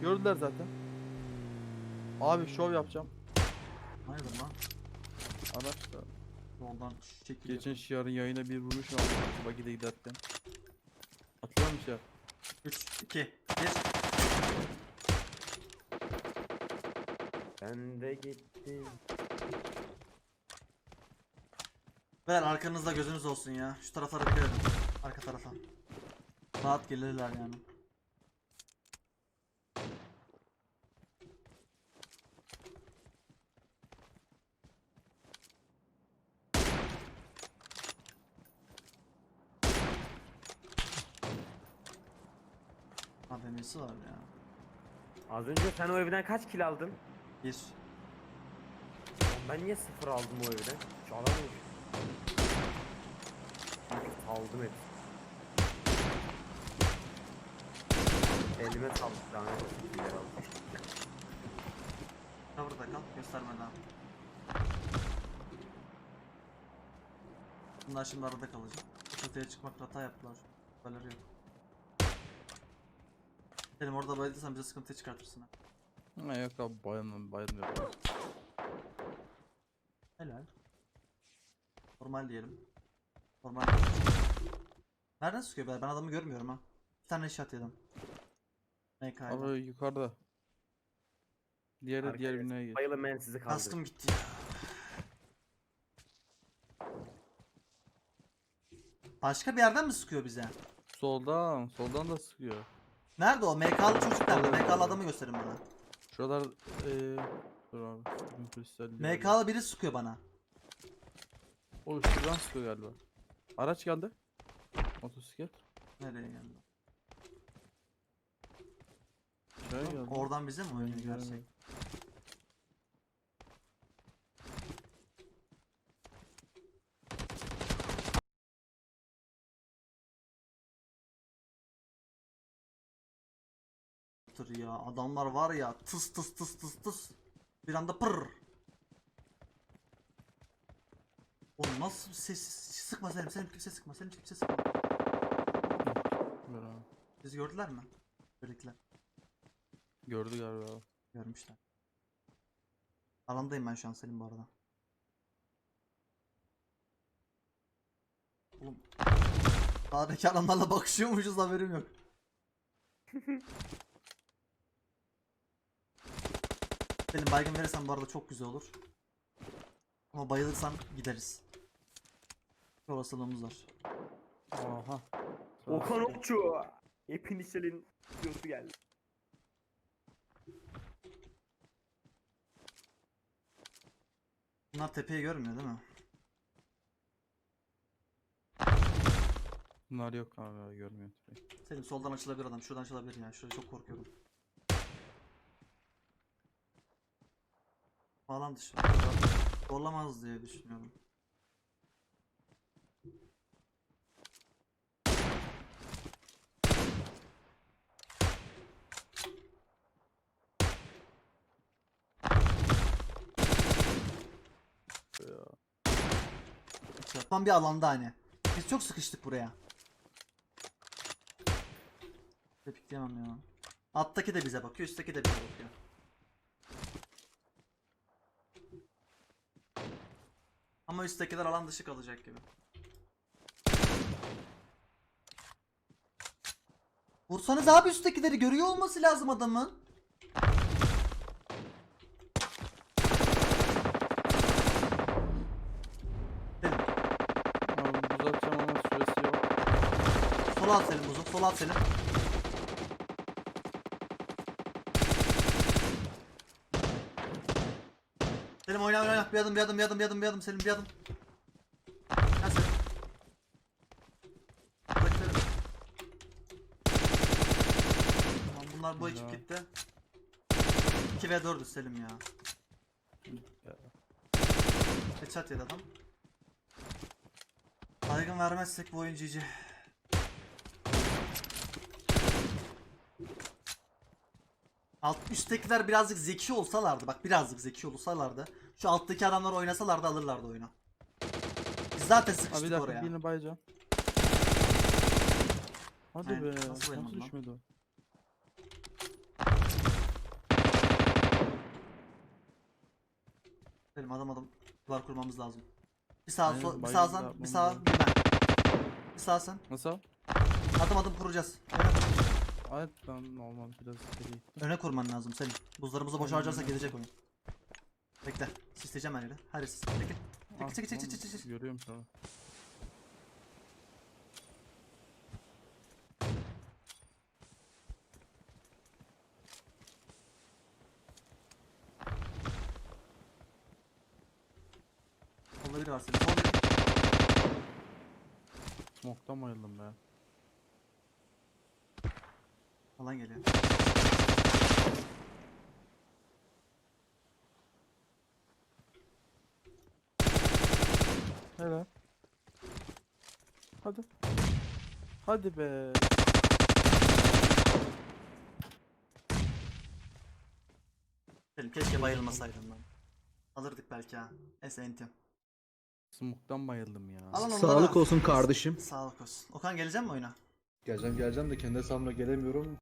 Gördüler zaten. Abi şov yapacağım. Hayırdır lan? Araçta. Yoldan şekil Geçen şiarın yayına bir vuruş var. Bakide giderken. Atıyor mu şiar? 3, 2, 1. Ben de gittim. Ver arkanızda gözünüz olsun ya. Şu taraflara dikkat edin. Arka tarafa. Rahat gelirler yani. AVM'si var ya. Az önce sen o evden kaç kill aldın? Bir. Ben niye sıfır aldım o evden? Hiç alamıyorum. Aldım hep. Elime sağlık lanet killer aldım. Cover'da kal, göstermeden. Bunlar şimdi arada kalacak. Çatıya çıkmakta hata yaptılar. Haberleri yok. Benim orada bayıldıysan bize sıkıntı çıkartırsın. ha. Ha yok abi bayanım yapıyor. Helal. Normal diyelim. Normal. Nereden sıkıyor be? Ben adamı görmüyorum ha. Bir tane shot yedim. MK'yla. Abi yukarıda. Diğeri diğer Arkadaşlar, binaya geç. Bayılın ben sizi kaldırdım. Kaskım gitti. Başka bir yerden mi sıkıyor bize? Soldan, soldan da sıkıyor. Nerede o? MK'lı çocuk nerede? MK'lı adamı gösterin bana. Şuralar eee dur abi. bugün. MK'lı biri sıkıyor bana. O şuradan sıkıyor galiba. Araç geldi. Motosiklet. Nereye geldi? Şuraya geldi. Oradan bize mi Göremedim. gerçek? Dur ya adamlar var ya tıs tıs tıs tıs tıs bir anda pır. O nasıl bir ses sıkma Selim Selim kimse sıkma Selim kimse sıkma. Ver abi. Bizi gördüler mi? Birlikler. Gördü galiba. abi. Görmüşler. Alandayım ben şu an Selim bu arada. Oğlum. Sağdaki adamlarla bakışıyormuşuz haberim yok. Selim baygın verirsen bu arada çok güzel olur. Ama bayılırsan gideriz. Bir Olasılığımız var. Aha. Okan Okçu. Hepinişel'in videosu geldi. Bunlar tepeyi görmüyor değil mi? Bunlar yok abi görmüyor. Selim soldan açılabilir adam. Şuradan açılabilir ya. Şurada çok korkuyorum. Falan dışı. Zorlamaz diye düşünüyorum. Tam bir alanda hani. Biz çok sıkıştık buraya. Tepikleyemem ya. Alttaki de bize bakıyor, üstteki de bize bakıyor. Ama üsttekiler alan dışı kalacak gibi. Vursanız abi üsttekileri görüyor olması lazım adamın. Abi buz atacağım ama süresi yok. Sola at Selim buzu, sola at Selim. Selim oyna oyna. Bir adım bir adım bir adım bir adım bir adım Selim bir adım. Gel Selim. Bırak Selim. Tamam bunlar bu ekip Güzel. gitti. 2 ve 4'üz Selim ya. Ya. Headshot yedi adam. Baygın vermezsek bu oyun GG. Alt üsttekiler birazcık zeki olsalardı bak birazcık zeki olsalardı şu alttaki adamlar oynasalardı alırlardı oyunu. Biz zaten Abi sıkıştık dakika oraya. birini bayacağım. Hadi Aynen, be. nasıl Nasıl, düşmedi o? Benim adam adam duvar kurmamız lazım. Bir sağ sol, bir bayıldı sağ sen, bir sağ bir ben. Bir sağ sen. Nasıl? Adım adım kuracağız. Oyna Evet ben normal biraz geri gittim. öne kurman lazım Selim. Buzlarımızı boş öyle. gidecek oyun. Bekle. Sisleyeceğim her yeri. Her yeri sis. Bekle. Ah, çek, çek, çek, çek, çek. Görüyorum an. Solda biri var Selim. Sol biri. Smoke'tan bayıldım be. Falan geliyor. Helal. Hadi. Hadi be. Selim keşke bayılmasaydım ben. Alırdık belki ha. Neyse enti. Smoke'tan bayıldım ya. Alın onları. Sağlık olsun kardeşim. Sağlık olsun. Okan gelecek mi oyuna? Geleceğim geleceğim de kendi hesabımla gelemiyorum.